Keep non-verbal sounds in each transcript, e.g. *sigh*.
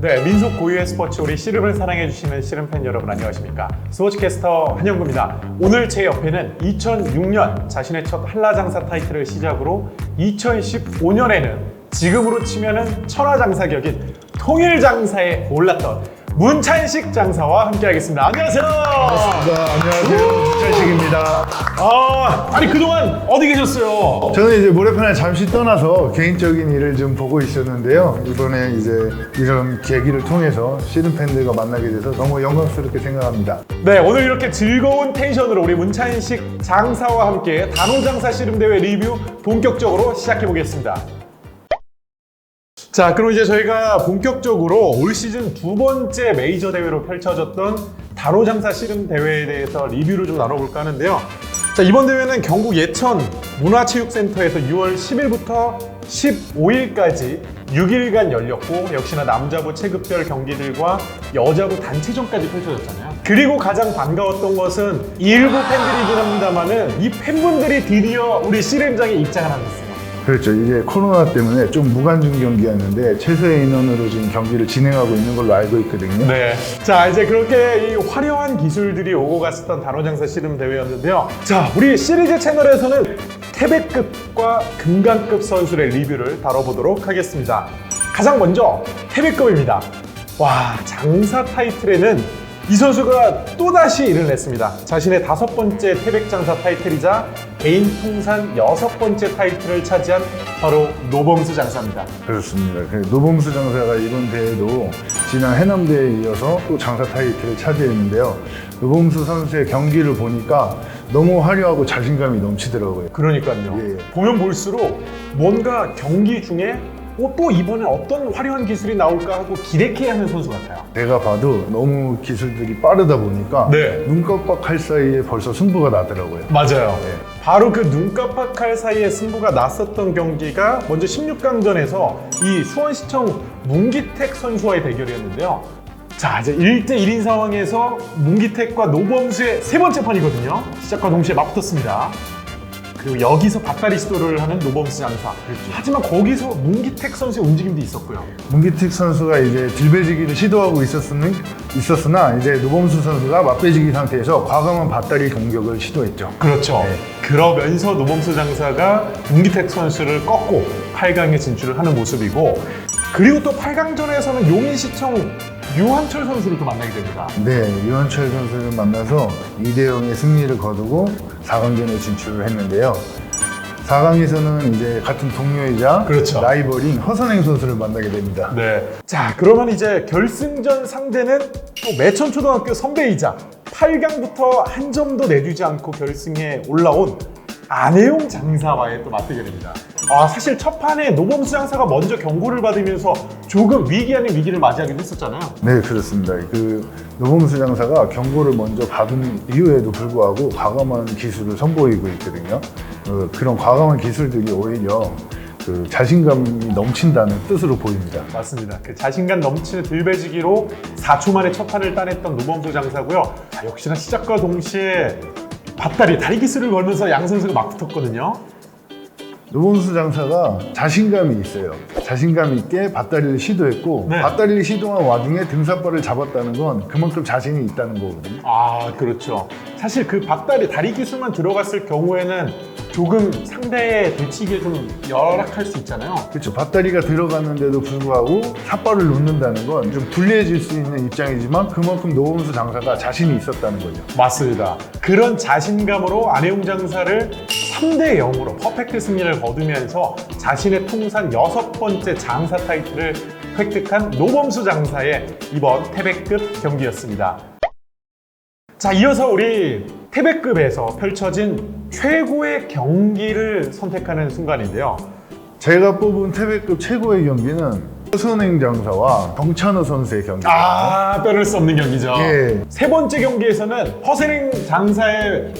네, 민속 고유의 스포츠 우리 씨름을 사랑해 주시는 씨름팬 여러분 안녕하십니까? 스포츠캐스터 한영구입니다. 오늘 제 옆에는 2006년 자신의 첫 한라장사 타이틀을 시작으로 2015년에는 지금으로 치면은 천하장사격인 통일장사에 올랐던 문찬식 장사와 함께하겠습니다. 안녕하세요. 네, 안녕하세요. 문찬식입니다. 아, 아니 그동안 어디 계셨어요? 저는 이제 모래판에 잠시 떠나서 개인적인 일을 좀 보고 있었는데요. 이번에 이제 이런 계기를 통해서 씨름 팬들과 만나게 돼서 너무 영광스럽게 생각합니다. 네, 오늘 이렇게 즐거운 텐션으로 우리 문찬식 장사와 함께 단호장사 씨름 대회 리뷰 본격적으로 시작해 보겠습니다. 자, 그럼 이제 저희가 본격적으로 올 시즌 두 번째 메이저 대회로 펼쳐졌던 단호장사 씨름 대회에 대해서 리뷰를 좀 나눠볼까 하는데요. 자, 이번 대회는 경북 예천 문화체육센터에서 6월 10일부터 15일까지 6일간 열렸고 역시나 남자부 체급별 경기들과 여자부 단체전까지 펼쳐졌잖아요. 그리고 가장 반가웠던 것은 일부 팬들이긴 합니다만은 이 팬분들이 드디어 우리 씨름장에 입장을 하셨어요. 그렇죠. 이제 코로나 때문에 좀 무관중 경기였는데 최소의 인원으로 지금 경기를 진행하고 있는 걸로 알고 있거든요. 네. 자, 이제 그렇게 이 화려한 기술들이 오고 갔었던 단호장사 씨름 대회였는데요. 자, 우리 시리즈 채널에서는 태백급과 금강급 선수의 리뷰를 다뤄보도록 하겠습니다. 가장 먼저 태백급입니다. 와, 장사 타이틀에는 이 선수가 또다시 일을 냈습니다. 자신의 다섯 번째 태백 장사 타이틀이자 개인 통산 여섯 번째 타이틀을 차지한 바로 노범수 장사입니다. 그렇습니다. 그 노범수 장사가 이번 대회도 지난 해남대회에 이어서 또 장사 타이틀을 차지했는데요. 노범수 선수의 경기를 보니까 너무 화려하고 자신감이 넘치더라고요. 그러니까요. 예. 보면 볼수록 뭔가 경기 중에 어, 또 이번에 어떤 화려한 기술이 나올까 하고 기대케 하는 선수 같아요. 내가 봐도 너무 기술들이 빠르다 보니까 네. 눈 깜빡할 사이에 벌써 승부가 나더라고요. 맞아요. 네. 바로 그 눈깜빡할 사이에 승부가 났었던 경기가 먼저 16강전에서 이 수원시청 문기택 선수와의 대결이었는데요. 자, 이제 1대1인 상황에서 문기택과 노범수의 세 번째 판이거든요. 시작과 동시에 맞붙었습니다. 그리고 여기서 밭다리 시도를 하는 노범수 장사. 하지만 거기서 문기택 선수의 움직임도 있었고요. 문기택 선수가 이제 들배지기를 시도하고 있었으니, 있었으나 이제 노범수 선수가 맞배지기 상태에서 과감한 밭다리 공격을 시도했죠. 그렇죠. 네. 그러면서 노범수 장사가 문기택 선수를 꺾고 8강에 진출을 하는 모습이고 그리고 또 8강전에서는 용인시청 유한철 선수를 또 만나게 됩니다. 네, 유한철 선수를 만나서 2대 0의 승리를 거두고 4강전에 진출을 했는데요. 4강에서는 이제 같은 동료이자 그렇죠. 라이벌인 허선행 선수를 만나게 됩니다. 네. 자, 그러면 이제 결승전 상대는 또 매천초등학교 선배이자 8강부터 한 점도 내주지 않고 결승에 올라온 안혜용 장사와의 또 맞대결입니다. 아, 사실 첫 판에 노범수 장사가 먼저 경고를 받으면서 조금 위기 아닌 위기를 맞이하기도 했었잖아요. 네, 그렇습니다. 그 노범수 장사가 경고를 먼저 받은 이후에도 불구하고 과감한 기술을 선보이고 있거든요. 어, 그런 과감한 기술들이 오히려 그 자신감이 넘친다는 뜻으로 보입니다. 맞습니다. 그 자신감 넘치는 들배지기로 4초 만에 첫 판을 따냈던 노범수 장사고요. 자, 역시나 시작과 동시에 밭다리 다리 기술을 걸면서 양 선수가 막 붙었거든요. 노범수 장사가 자신감이 있어요. 자신감 있게 밭다리를 시도했고 네. 밭다리를 시도한 와중에 등산발을 잡았다는 건 그만큼 자신이 있다는 거거든요. 아, 그렇죠. 사실 그 밭다리 다리 기술만 들어갔을 경우에는 조금 상대의 대치기에 좀 열악할 수 있잖아요. 그렇죠. 밭다리가 들어갔는데도 불구하고 삿발을 놓는다는 건 좀 불리해질 수 있는 입장이지만 그만큼 노범수 장사가 자신이 있었다는 거죠. 맞습니다. 그런 자신감으로 안혜용 장사를 3대 0으로 퍼펙트 승리를 거두면서 자신의 통산 여섯 번째 장사 타이틀을 획득한 노범수 장사의 이번 태백급 경기였습니다. 자, 이어서 우리 태백급에서 펼쳐진 최고의 경기를 선택하는 순간인데요. 제가 뽑은 태백급 최고의 경기는 허선행 장사와 정찬호 선수의 경기입니다. 아, 빼놓을 수 없는 경기죠. 예. 세 번째 경기에서는 허세링 장사의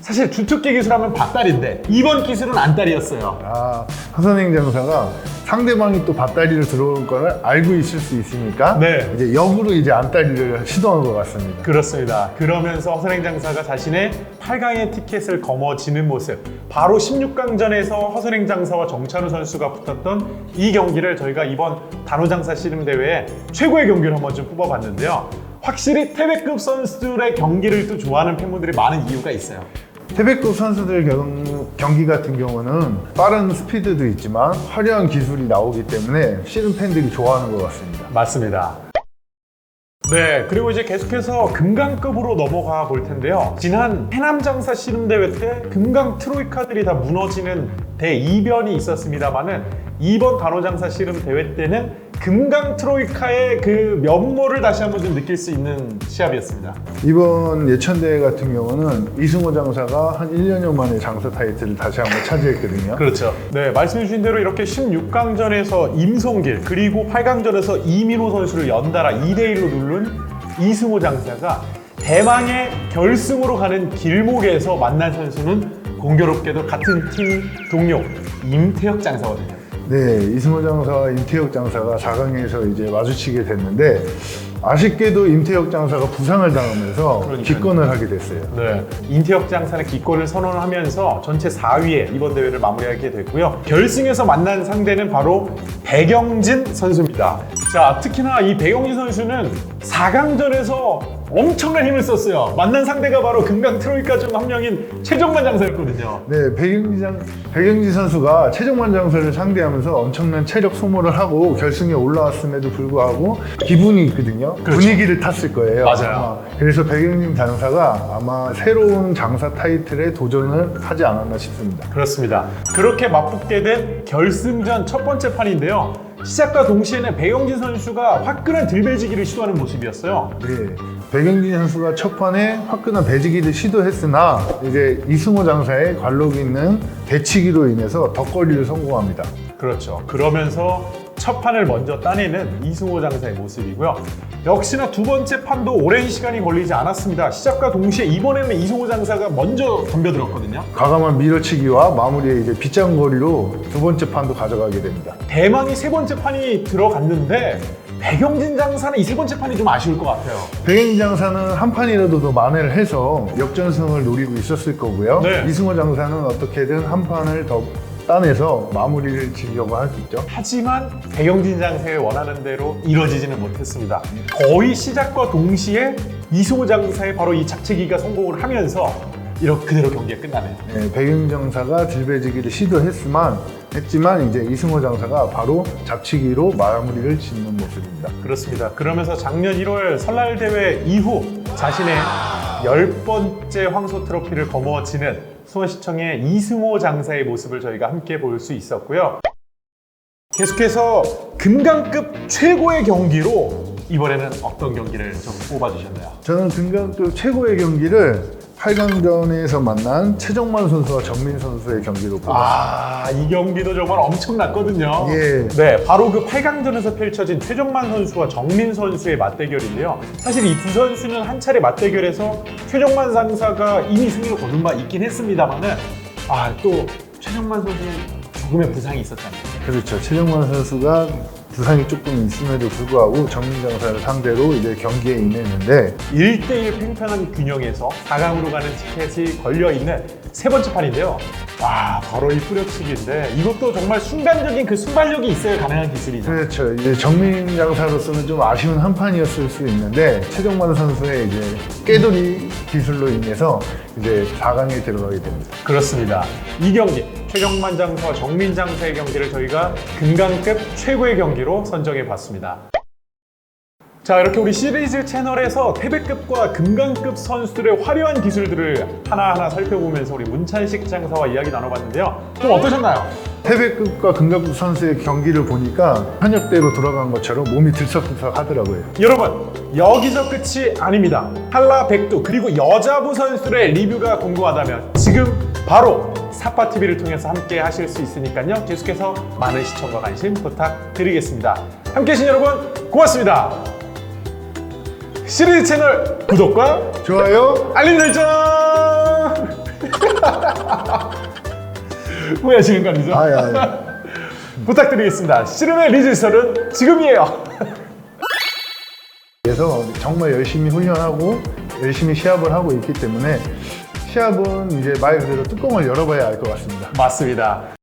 사실 주특기 기술하면 밭다리인데 이번 기술은 안다리였어요. 아, 하선행 장사가 상대방이 또 밭다리를 들어올 거를 알고 있을 수 있으니까 네. 이제 역으로 이제 안다리를 시도한 것 같습니다. 그렇습니다. 그러면서 허선행 장사가 자신의 8강의 티켓을 거머쥐는 모습. 바로 16강전에서 허선행 장사와 정찬우 선수가 붙었던 이 경기를 저희가 이번 단호장사 씨름 대회에 최고의 경기를 한번 좀 뽑아봤는데요. 확실히 태백급 선수들의 경기를 또 좋아하는 팬분들이 많은 이유가 있어요. 태백급 선수들 경, 경기 같은 경우는 빠른 스피드도 있지만 화려한 기술이 나오기 때문에 씨름 팬들이 좋아하는 것 같습니다. 맞습니다. 네, 그리고 이제 계속해서 금강급으로 넘어가 볼 텐데요. 지난 해남장사 씨름대회 때 금강 트로이카들이 다 무너지는 대이변이 있었습니다만은 이번 단호장사 씨름 대회 때는 금강 트로이카의 그 면모를 다시 한번 좀 느낄 수 있는 시합이었습니다. 이번 예천대회 같은 경우는 이승호 장사가 한 1년여 만에 장사 타이틀을 다시 한번 차지했거든요. 그렇죠. 네, 말씀해 주신 대로 이렇게 16강전에서 임송길 그리고 8강전에서 이민호 선수를 연달아 2대1로 누른 이승호 장사가 대망의 결승으로 가는 길목에서 만난 선수는 공교롭게도 같은 팀 동료 임태혁 장사거든요. 네, 이승호 장사와 임태혁 장사가 4강에서 이제 마주치게 됐는데 아쉽게도 임태혁 장사가 부상을 당하면서 그러니까요. 기권을 하게 됐어요. 네, 임태혁 장사는 기권을 선언하면서 전체 4위에 이번 대회를 마무리하게 됐고요. 결승에서 만난 상대는 바로 백영진 선수입니다. 자, 특히나 이 백영진 선수는 4강전에서 엄청난 힘을 썼어요. 만난 상대가 바로 금강 트로이카 중 한 명인 최정만 장사였거든요. 네, 백영지, 장, 백영지 선수가 최정만 장사를 상대하면서 엄청난 체력 소모를 하고 결승에 올라왔음에도 불구하고 기분이 있거든요. 분위기를 탔을 거예요. 그렇죠. 맞아요. 아마. 그래서 백영진 장사가 아마 새로운 장사 타이틀에 도전을 하지 않았나 싶습니다. 그렇습니다. 그렇게 맞붙게 된 결승전 첫 번째 판인데요. 시작과 동시에는 백영진 선수가 화끈한 들배지기를 시도하는 모습이었어요. 네, 백영진 선수가 첫 판에 화끈한 배지기를 시도했으나 이제 이승호 장사의 관록 있는 대치기로 인해서 덕거리를 성공합니다. 그렇죠. 그러면서 첫 판을 먼저 따내는 이승호 장사의 모습이고요. 역시나 두 번째 판도 오랜 시간이 걸리지 않았습니다. 시작과 동시에 이번에는 이승호 장사가 먼저 덤벼들었거든요. 과감한 밀어치기와 마무리에 이제 빗장거리로 두 번째 판도 가져가게 됩니다. 대망이 세 번째 판이 들어갔는데 백영진 장사는 이 세 번째 판이 좀 아쉬울 것 같아요. 백영진 장사는 한 판이라도 더 만회를 해서 역전승을 노리고 있었을 거고요. 네. 이승호 장사는 어떻게든 한 판을 더 따내서 마무리를 지려고 하겠죠. 하지만 백영진 장사의 원하는 대로 이뤄지지는 못했습니다. 거의 시작과 동시에 이승호 장사의 바로 이 잡채기가 성공을 하면서 이렇게 그대로 경기가 끝나네요. 네, 백영진 장사가 들배지기를 시도했지만 했지만 이제 이승호 장사가 바로 잡치기로 마무리를 짓는 모습입니다. 그렇습니다. 그러면서 작년 1월 설날 대회 이후 자신의 열 번째 황소 트로피를 거머쥐는 수원시청의 이승호 장사의 모습을 저희가 함께 볼 수 있었고요. 계속해서 금강급 최고의 경기로 이번에는 어떤 경기를 좀 뽑아주셨나요? 저는 금강급 최고의 경기를 8강전에서 만난 최정만 선수와 정민 선수의 경기로 뽑았습니다. 아, 이 경기도 정말 엄청났거든요. 예. 네, 바로 그 8강전에서 펼쳐진 최정만 선수와 정민 선수의 맞대결인데요. 사실 이 두 선수는 한 차례 맞대결에서 최정만 상사가 이미 승리를 거둔 바 있긴 했습니다만은 아, 또 최정만 선수는 조금의 부상이 있었잖아요. 그렇죠. 최정만 선수가 부상이 조금 있음에도 불구하고 정민 장사를 상대로 이제 경기에 임했는데 1대1 팽팽한 균형에서 4강으로 가는 티켓이 걸려있는 세 번째 판인데요. 와, 바로 이 뿌려치기인데 이것도 정말 순간적인 그 순발력이 있어야 가능한 기술이죠. 그렇죠. 이제 정민 장사로서는 좀 아쉬운 한 판이었을 수 있는데 최정만 선수의 이제 깨돌이 기술로 인해서 이제 4강에 들어가게 됩니다. 그렇습니다. 이 경기 최정만 장사와 정민 장사의 경기를 저희가 금강급 최고의 경기로 선정해 봤습니다. 자 이렇게 우리 시리즈 채널에서 태백급과 금강급 선수들의 화려한 기술들을 하나하나 살펴보면서 우리 문찬식 장사와 이야기 나눠봤는데요. 좀 어떠셨나요? 태백급과 금강급 선수의 경기를 보니까 현역대로 돌아간 것처럼 몸이 들썩들썩 하더라고요. 여러분 여기서 끝이 아닙니다. 한라 백두 그리고 여자부 선수들의 리뷰가 궁금하다면 지금 바로 사파 TV를 통해서 함께 하실 수 있으니까요. 계속해서 많은 시청과 관심 부탁드리겠습니다. 함께 해주신 여러분 고맙습니다. 시리즈 채널 구독과 좋아요. 알림 설정 *laughs* 후회하시는 거 아니죠? 아, 야, 야. 부탁드리겠습니다. 씨름의 리즈설은 지금이에요. *laughs* 그래서 정말 열심히 훈련하고 열심히 시합을 하고 있기 때문에 시합은 이제 말 그대로 뚜껑을 열어봐야 알 것 같습니다. 맞습니다.